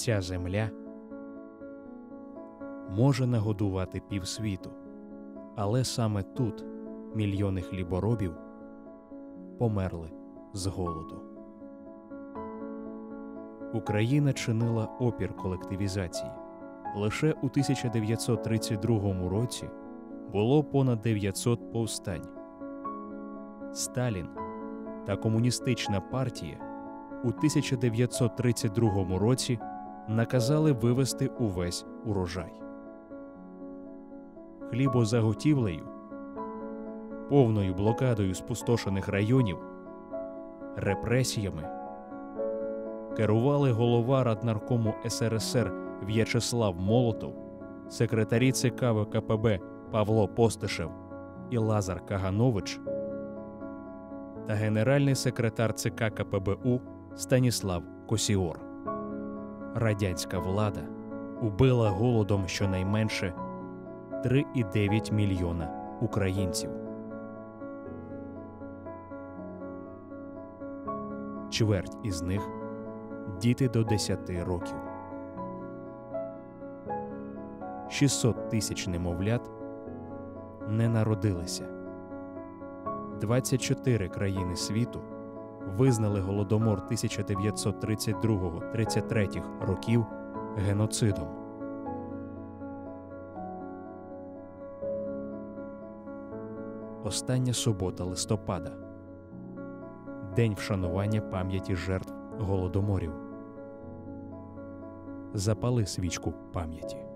ця земля може нагодувати півсвіту, але саме тут мільйони хліборобів померли з голоду. Україна чинила опір колективізації. Лише у 1932 році було понад 900 повстань. Сталін та комуністична партія у 1932 році наказали вивести увесь урожай. Хлібозаготівлею, повною блокадою спустошених районів, репресіями керували голова Раднаркому СРСР В'ячеслав Молотов, секретарі ЦК ВКПБ Павло Постишев і Лазар Каганович та генеральний секретар ЦК КПБУ Станіслав Косіор. Радянська влада убила голодом щонайменше 3,9 мільйона українців. Чверть із них діти до 10 років. 600 тисяч немовлят не народилися. 24 країни світу визнали голодомор 1932-33 років геноцидом. Остання субота листопада День вшанування пам'яті жертв голодоморів. Запали свічку пам'яті.